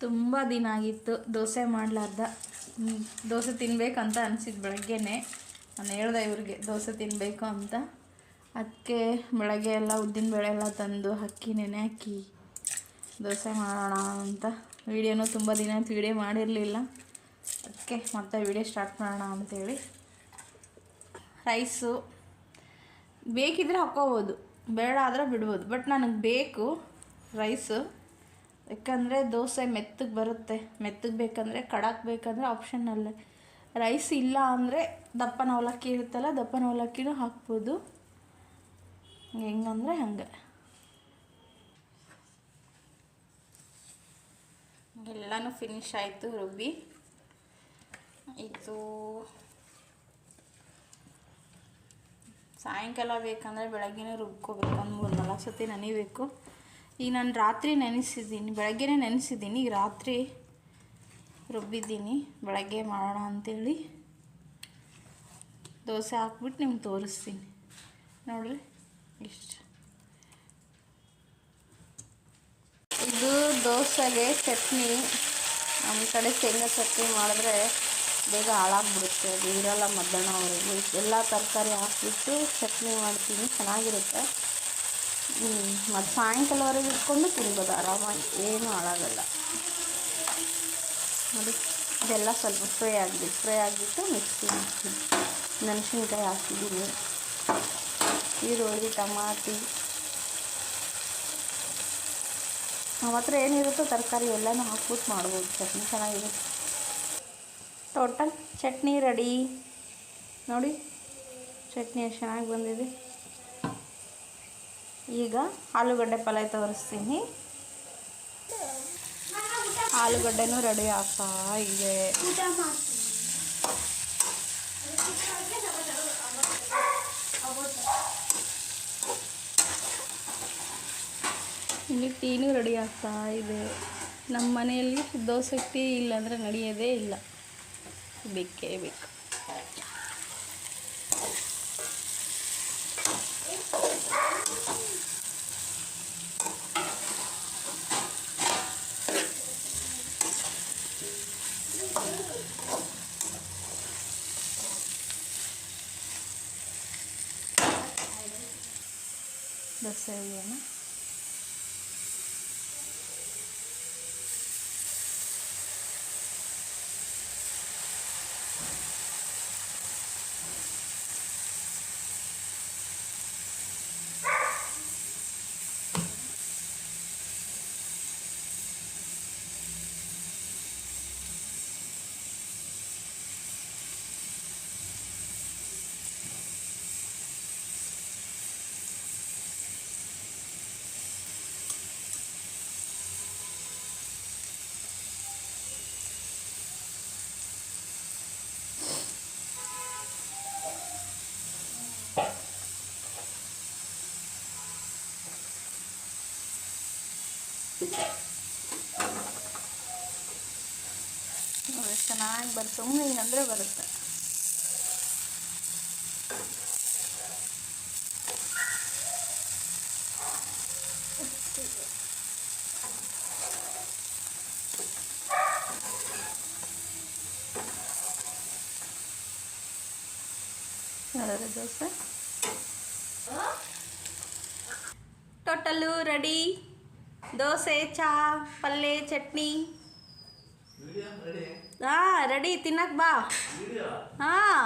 ತುಂಬ ದಿನ ಆಗಿತ್ತು. ದೋಸೆ ಮಾಡಲಾರ್ದ. ದೋಸೆ ತಿನ್ನಬೇಕಂತ ಅನಿಸಿದ್ದು ಬೆಳಗ್ಗೆನೆ. ನಾನು ಹೇಳ್ದೆ ಇವ್ರಿಗೆ, ದೋಸೆ ತಿನ್ನಬೇಕು ಅಂತ. ಅದಕ್ಕೆ ಬೆಳಗ್ಗೆ ಎಲ್ಲ ಉದ್ದಿನ ಬೇಳೆ ಎಲ್ಲ ತಂದು ಅಕ್ಕಿ, ನೆನೆ ಹಾಕಿ ದೋಸೆ ಮಾಡೋಣ ಅಂತ. ವೀಡಿಯೋನೂ ತುಂಬ ದಿನ ಆಯ್ತು, ವೀಡಿಯೋ ಮಾಡಿರಲಿಲ್ಲ. ಅದಕ್ಕೆ ಮತ್ತೆ ವೀಡಿಯೋ ಸ್ಟಾರ್ಟ್ ಮಾಡೋಣ ಅಂತೇಳಿ. ರೈಸು ಬೇಕಿದ್ರೆ ಹಾಕ್ಕೋಬೋದು. ಬೇಡ ಆದರೆ ಬಿಡ್ಬೋದು. ಬಟ್ ನನಗೆ ಬೇಕು ರೈಸು ಯಾಕಂದರೆ ದೋಸೆ ಮೆತ್ತಗೆ ಬರುತ್ತೆ. ಮೆತ್ತಗೆ ಬೇಕಂದರೆ, ಕಡಾಕ್ ಬೇಕಂದರೆ ಆಪ್ಷನಲ್ಲೇ ರೈಸ್ ಇಲ್ಲ ಅಂದರೆ ದಪ್ಪನ ಅವಲಕ್ಕಿ ಇರುತ್ತಲ್ಲ, ದಪ್ಪನ ಅವಲಕ್ಕಿನೂ ಹಾಕ್ಬೋದು. ಹೆಂಗಂದರೆ ಹಂಗೆ. ಎಲ್ಲನೂ ಫಿನಿಶ್ ಆಯಿತು ರುಬ್ಬಿ. ಇದು ಸಾಯಂಕಾಲ ಬೇಕಂದರೆ ಬೆಳಗ್ಗೆನೇ ರುಬ್ಕೋಬೇಕು ಒಂದು ಮೂರು ನಾಲ್ಕು ಸತಿ ನೆನಿಬೇಕು. ಈಗ ನಾನು ರಾತ್ರಿ ನೆನೆಸಿದ್ದೀನಿ, ಬೆಳಗ್ಗೆನೇ ನೆನೆಸಿದ್ದೀನಿ, ಈಗ ರಾತ್ರಿ ರುಬ್ಬಿದ್ದೀನಿ. ಬೆಳಗ್ಗೆ ಮಾಡೋಣ ಅಂತೇಳಿ ದೋಸೆ ಹಾಕ್ಬಿಟ್ಟು ನಿಮ್ಗೆ ತೋರಿಸ್ತೀನಿ. ನೋಡ್ರಿ, ಇಷ್ಟು. ಇದು ದೋಸೆಗೆ ಚಟ್ನಿ. ನಮ್ಮ ಕಡೆ ಶೇಂಗಾ ಚಟ್ನಿ ಮಾಡಿದ್ರೆ ಬೇಗ ಹಾಳಾಗ್ಬಿಡುತ್ತೆ ಅದು ಇರಲ್ಲ ಮಧ್ಯಾಹ್ನವರೆಗೂ ಎಲ್ಲ ತರಕಾರಿ ಹಾಕ್ಬಿಟ್ಟು ಚಟ್ನಿ ಮಾಡ್ತೀನಿ, ಚೆನ್ನಾಗಿರುತ್ತೆ. ಮತ್ತು ಸಾಯಂಕಾಲವರೆಗೆ ಇಟ್ಕೊಂಡು ತಿನ್ಬೋದು ಆರಾಮಾಗಿ, ಏನೂ ಹಾಳಾಗಲ್ಲ. ಅದು ಇದೆಲ್ಲ ಸ್ವಲ್ಪ ಫ್ರೈ ಆಗಿಬಿಟ್ಟು ಫ್ರೈ ಆಗಿಬಿಟ್ಟು ಮಿಕ್ಸಿ ಹಾಕ್ತೀನಿ ಮೆಣಸಿನ್ಕಾಯಿ ಹಾಕಿದ್ದೀನಿ. ಈರುಳ್ಳಿ, ಟಮಾಟಿ. ನಮ್ಮ ಹತ್ರ ಏನಿರುತ್ತೋ ತರಕಾರಿ ಎಲ್ಲನೂ ಹಾಕ್ಬಿಟ್ಟು ಮಾಡ್ಬೋದು, ಚಟ್ನಿ ಚೆನ್ನಾಗಿರುತ್ತೆ. Total chutney ready. ನೋಡಿ, ಚಟ್ನಿ ಎಷ್ಟು ಚೆನ್ನಾಗಿ ಬಂದಿದೆ. ಈಗ ಆಲೂಗಡ್ಡೆ ಪಲ್ಯ ತೋರಿಸ್ತೀನಿ. ಆಲೂಗಡ್ಡೆನೂ ರೆಡಿ ಆಗ್ತಾ ಇದೆ. ಇಲ್ಲಿ ಟೀನೂ ರೆಡಿ ಆಗ್ತಾ ಇದೆ. ನಮ್ಮ ಮನೆಯಲ್ಲಿ ದೋಸೆ ಟೀ ಇಲ್ಲಾಂದರೆ ನಡೆಯೋದೇ ಇಲ್ಲ. ಬೇಕೇ ಬೇಕು ದೋಸೆ ಚೆನ್ನಾಗಿ ಬರುತ್ತೆ ಸುಮ್ಮನೆ ಹಿಂಗಂದ್ರೆ ಬರುತ್ತೆ. ಯಾವ್ದಾದ್ರು ದೋಸೆ. ಟೋಟಲ್ಲು ರೆಡಿ ದೋಸೆ ಚಾ ಪಲ್ಯ ಚಟ್ನಿ ಹಾಂ ರೆಡಿ ತಿನ್ನಕ್ಕೆ ಬಾ ಹಾಂ